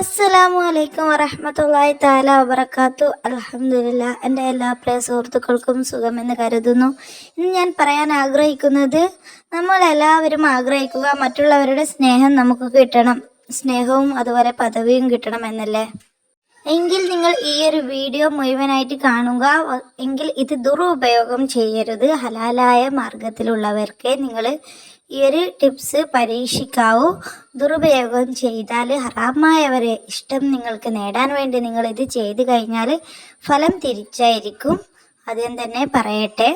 അസ്സലാമു അലൈക്കും വറഹമത്തല്ലാഹി താല വബർക്കാത്തു അലഹമില്ല എന്റെ എല്ലാ പ്രിയ സുഹൃത്തുക്കൾക്കും സുഖമെന്ന് കരുതുന്നു. ഇന്ന് ഞാൻ പറയാൻ ആഗ്രഹിക്കുന്നത് നമ്മൾ എല്ലാവരും ആഗ്രഹിക്കുക മറ്റുള്ളവരുടെ സ്നേഹം നമുക്ക് കിട്ടണം. സ്നേഹവും അതുപോലെ പദവിയും കിട്ടണം എന്നല്ലേ? എങ്കിൽ നിങ്ങൾ ഈ ഒരു വീഡിയോ മുഴുവനായിട്ട് കാണുക. എങ്കിൽ ഇത് ദുരുപയോഗം ചെയ്യരുത്. ഹലാലായ മാർഗത്തിലുള്ളവർക്ക് നിങ്ങൾ ഈ ഒരു ടിപ്സ് പരീക്ഷിക്കാവൂ. ദുരുപയോഗം ചെയ്താൽ ഹറാമായവരെ ഇഷ്ടം നിങ്ങൾക്ക് നേടാൻ വേണ്ടി നിങ്ങൾ ഇത് ചെയ്തു കഴിഞ്ഞാൽ ഫലം തിരിച്ചായിരിക്കും. ആദ്യം തന്നെ പറയട്ടെ.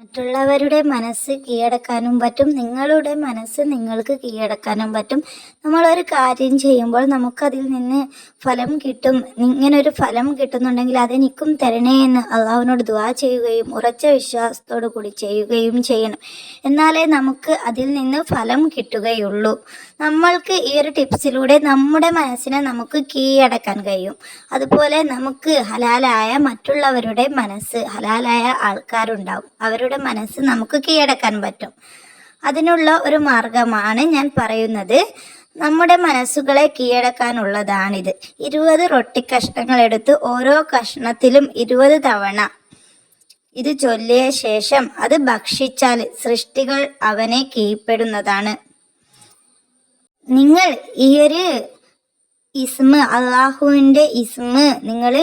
മറ്റുള്ളവരുടെ മനസ്സ് കീഴടക്കാനും പറ്റും. നിങ്ങളുടെ മനസ്സ് നിങ്ങൾക്ക് കീഴടക്കാനും പറ്റും. നമ്മളൊരു കാര്യം ചെയ്യുമ്പോൾ നമുക്കതിൽ നിന്ന് ഫലം കിട്ടും. ഇങ്ങനെ ഒരു ഫലം കിട്ടുന്നുണ്ടെങ്കിൽ അതെനിക്കും തരണേ എന്ന് അള്ളാഹുവിനോട് ദുവാ ചെയ്യുകയും ഉറച്ച വിശ്വാസത്തോടു കൂടി ചെയ്യുകയും ചെയ്യണം. എന്നാലേ നമുക്ക് അതിൽ നിന്ന് ഫലം കിട്ടുകയുള്ളൂ. നമ്മൾക്ക് ഈ ഒരു ടിപ്സിലൂടെ നമ്മുടെ മനസ്സിനെ നമുക്ക് കീഴടക്കാൻ കഴിയും. അതുപോലെ നമുക്ക് ഹലാലായ മറ്റുള്ളവരുടെ മനസ്സ് ഹലാലായ ആൾക്കാരുണ്ടാവും. അവരുടെ മനസ്സ് നമുക്ക് കീഴടക്കാൻ പറ്റും. അതിനുള്ള ഒരു മാർഗമാണ് ഞാൻ പറയുന്നത്. നമ്മുടെ മനസ്സുകളെ കീഴടക്കാനുള്ളതാണിത്. ഇരുപത് റൊട്ടി കഷ്ണങ്ങൾ എടുത്ത് ഓരോ കഷ്ണത്തിലും ഇരുപത് തവണ ഇത് ചൊല്ലിയ ശേഷം അത് ഭക്ഷിച്ചാൽ സൃഷ്ടികൾ അവനെ കീഴ്പ്പെടുന്നതാണ്. നിങ്ങൾ ഈ ഒരു ഇസ്മ അള്ളാഹുവിന്റെ ഇസ്മ. നിങ്ങൾ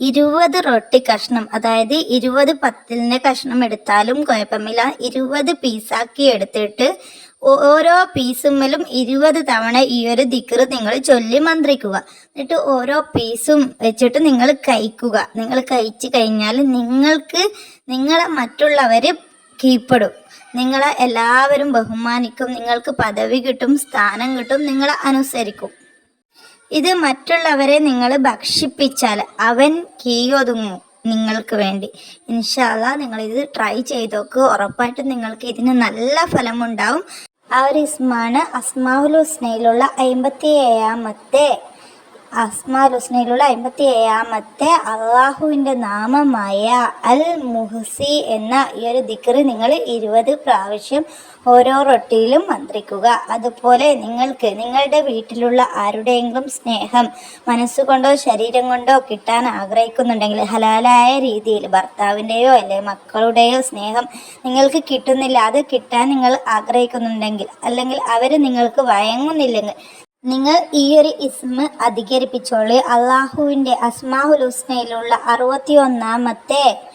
ഇരുപത് റൊട്ടി കഷ്ണം അതായത് ഇരുപത് പത്തിലിന്റെ കഷ്ണം എടുത്താലും കുഴപ്പമില്ല. ഇരുപത് പീസാക്കി എടുത്തിട്ട് ഓരോ പീസുമ്മലും ഇരുപത് തവണ ഈ ഒരു ദിക്കറ് നിങ്ങൾ ചൊല്ലി മന്ത്രിക്കുക. എന്നിട്ട് ഓരോ പീസും വെച്ചിട്ട് നിങ്ങൾ കഴിക്കുക. നിങ്ങൾ കഴിച്ചു കഴിഞ്ഞാൽ നിങ്ങൾക്ക് നിങ്ങളെ മറ്റുള്ളവർ കീഴ്പ്പെടും. നിങ്ങളെ എല്ലാവരും ബഹുമാനിക്കും. നിങ്ങൾക്ക് പദവി കിട്ടും സ്ഥാനം കിട്ടും നിങ്ങളെ അനുസരിക്കും. ഇത് മറ്റുള്ളവരെ നിങ്ങൾ ഭക്ഷിപ്പിച്ചാൽ അവൻ കീയൊതുങ്ങും നിങ്ങൾക്ക് വേണ്ടി. ഇൻഷാല്ല നിങ്ങൾ ഇത് ട്രൈ ചെയ്തോക്ക് ഉറപ്പായിട്ടും നിങ്ങൾക്ക് ഇതിന് നല്ല ഫലമുണ്ടാവും. ആ ഒരു ഇസ്മാണ് അസ്മാഹുൽ ഹുസ്നയിലുള്ള അമ്പത്തി ഏഴാമത്തെ അസ്മാൽ ഹുസ്നയിലുള്ള അമ്പത്തി ഏഴാമത്തെ അള്ളാഹുവിന്റെ നാമമായ അൽ മുഹ്സി എന്ന ഈ ഒരു ദിക്കറ് നിങ്ങൾ ഇരുപത് പ്രാവശ്യം ഓരോ റൊട്ടിയിലും മന്ത്രിക്കുക. അതുപോലെ നിങ്ങൾക്ക് നിങ്ങളുടെ വീട്ടിലുള്ള ആരുടെയെങ്കിലും സ്നേഹം മനസ്സുകൊണ്ടോ ശരീരം കൊണ്ടോ കിട്ടാൻ ആഗ്രഹിക്കുന്നുണ്ടെങ്കിൽ ഹലാലായ രീതിയിൽ ഭർത്താവിന്റെയോ അല്ലെ മക്കളുടെയോ സ്നേഹം നിങ്ങൾക്ക് കിട്ടുന്നില്ല അത് കിട്ടാൻ നിങ്ങൾ ആഗ്രഹിക്കുന്നുണ്ടെങ്കിൽ അല്ലെങ്കിൽ അവർ നിങ്ങൾക്ക് വഴങ്ങുന്നില്ലെങ്കിൽ നിങ്ങൾ ഈ ഒരു ഇസ്മ അധികരിപ്പിച്ചോളി. അള്ളാഹുവിന്റെ അസ്മാഹുൽ ഹുസ്നയിലുള്ള അറുപത്തി ഒന്നാമത്തെ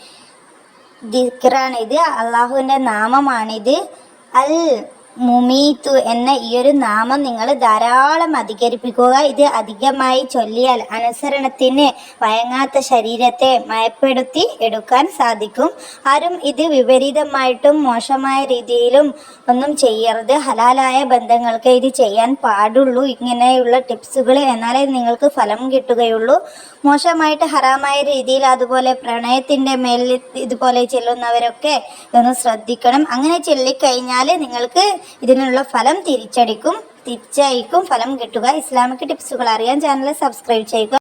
ദിക്റാണിത്. അള്ളാഹുവിന്റെ നാമമാണിത്. അൽ മുമീത്തു എന്ന ഈ ഒരു നാമം നിങ്ങൾ ധാരാളം അധികരിപ്പിക്കുക. ഇത് അധികമായി ചൊല്ലിയാൽ അനുസരണത്തിന് വയങ്ങാത്ത ശരീരത്തെ മയപ്പെടുത്തി എടുക്കാൻ സാധിക്കും. ആരും ഇത് വിപരീതമായിട്ടും മോശമായ രീതിയിലും ഒന്നും ചെയ്യരുത്. ഹലാലായ ബന്ധങ്ങൾക്ക് ഇത് ചെയ്യാൻ പാടുള്ളൂ. ഇങ്ങനെയുള്ള ടിപ്സുകൾ എന്നാലേ നിങ്ങൾക്ക് ഫലം കിട്ടുകയുള്ളൂ. മോശമായിട്ട് ഹറാമായ രീതിയിൽ അതുപോലെ പ്രണയത്തിന്റെ മേലിൽ ഇതുപോലെ ചെല്ലുന്നവരൊക്കെ ഒന്ന് ശ്രദ്ധിക്കണം. അങ്ങനെ ചൊല്ലിക്കഴിഞ്ഞാൽ നിങ്ങൾക്ക് ഇതിനുള്ള ഫലം തിരിച്ചടിക്കും തിരിച്ചയക്കും ഫലം കിട്ടുക. ഇസ്ലാമിക് ടിപ്സുകൾ അറിയാൻ ചാനൽ സബ്സ്ക്രൈബ് ചെയ്യുക.